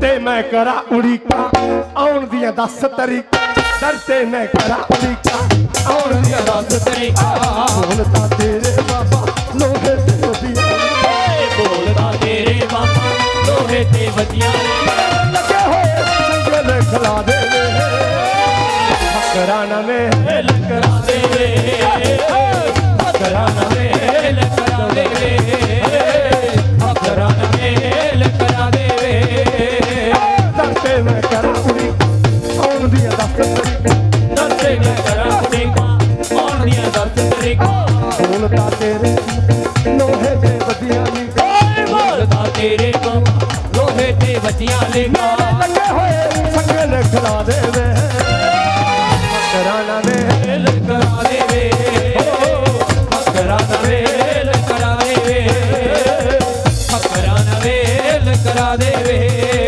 ਤੇ ਮੈਂ ਕਰਾਂ ਉੜੀਕਾ ਆਉਣ ਦੀਆਂ ਦੱਸ ਤਰੀਕਾ। ਦਰ ਤੇ ਮੈਂ ਕਰਾਂ ਉੜੀਕਾ ਆਉਣ ਦੀਆਂ ਦੱਸ ਤਰੀਕਾ। ਹੁਣ ਤਾਂ ਤੇਰੇ ਬਾਬਾ ਲੋਹੇ ਤੇ ਵਧੀਆ। ਬੋਲਦਾ ਤੇਰੇ ਬਾਬਾ ਲੋਹੇ ਤੇ ਵੱਜੀਆਂ ਨੇ। ਲੱਗੇ ਹੋਏ ਸੰਗਲ ਖਲਾ ਦੇ। ਫਕਰਾਂ ਨਵੇਂ ਹਿਲ ਕਰਾ ਦੇਵੇ ਅਕਰਾਂ ਲੋਹੇ ਤੇ ਵੱਜੀਆਂ ਲੇਗਾ ਲੱਗੇ ਹੋਏ ਸੰਗਲ ਖਲਾ ਦੇ ਕਰਾ ਦੇਵੇ। ਅਕਰਾਂ ਨਵੇਲ ਕਰਾ ਦੇਵੇ। ਅਕਰਾਂ ਨਵੇਲ ਕਰਾ ਦੇਵੇ।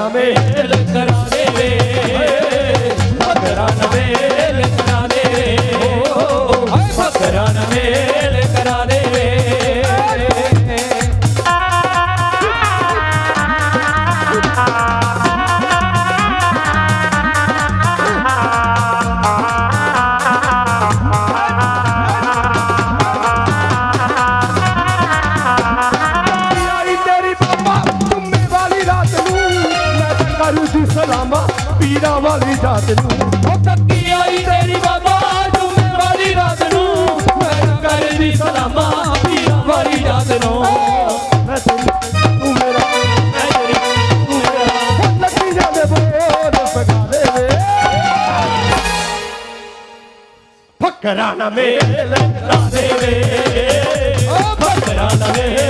ਨਾ ਮੇ ਹਿਲ ਕਰਾ ਦੇਵੇ ਅਕਰਾਂ ਨਵੇਲ ਕਰਾ ਦੇਵੇ ਅਕਰਾਂ ਨਵੇਲ ਕਰਾ ਦੇਵੇ ਮੈਂ ਤਾਂ ਕਰੂ ਦੀ ਸਲਾਮਾ ਪੀਰਾਂ ਵਾਲੀ ਜਾਤ ਨੂੰ। ਉਹ ਤੱਕੀ ਆਈ ਤੇਰੀ ਬਾਬਾ ਜੁਮੇ ਵਾਲੀ ਰਾਤ ਨੂੰ। ਮੈਂ ਕਰਦੀ ਸਲਾਮਾ ਪੀਰਾਂ ਵਾਲੀ ਰਾਤ ਨੂੰ। ਮੈਂ ਤੂੰ ਮੇਰਾ ਮੈਂ ਤੇਰੀ ਤੂੰ ਮੇਰਾ। ਲੱਗੀ ਜਾਂਦੇ ਬੋਲ ਪਗਾ ਦੇ ਫਕਰਾਂ ਨਾ ਮੇਲ ਕਰਾ ਦੇਵੇ ਓ ਫਕਰਾ ਨਵੇਲ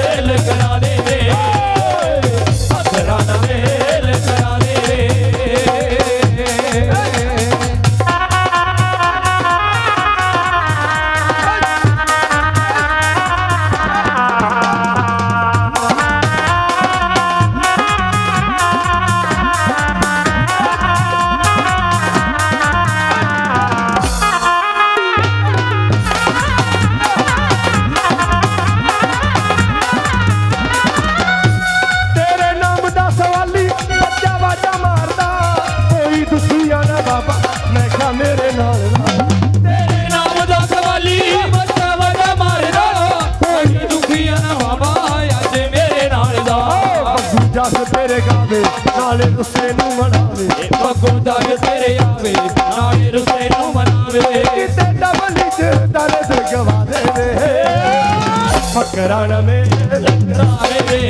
ਜਸ ਤੇਰੇ ਗਾਵੇ ਨਾਲੇ ਰੁੱਸੇ ਨੂੰ ਮਨਾਵੇ। ਬੱਗੋ ਦਾ ਤੇਰੇ ਆਵੇ ਨਾਲੇ ਰੁਸੇ ਨੂੰ ਮਨਾਵੇ। ਕਿਤੇ ਡਬਲੀ ਚ ਦਰਦ ਗਵਾ ਦੇਵੇ। ਫਕਰਾਂ ਨਾ ਮੇਲ ਕਰਾਵੇ ਵੇ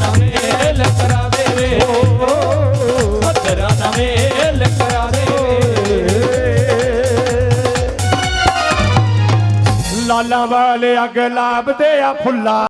ਨਵੇਲ ਕਰਾ ਦੇਵੇ ਅਤਰਾ ਨਵੇਲ ਕਰਾ ਦੇਵੇ ਲਾਲਾ ਵਾਲੇ ਅਗ ਲਾਭ ਦੇ ਆ ਫੁੱਲਾ।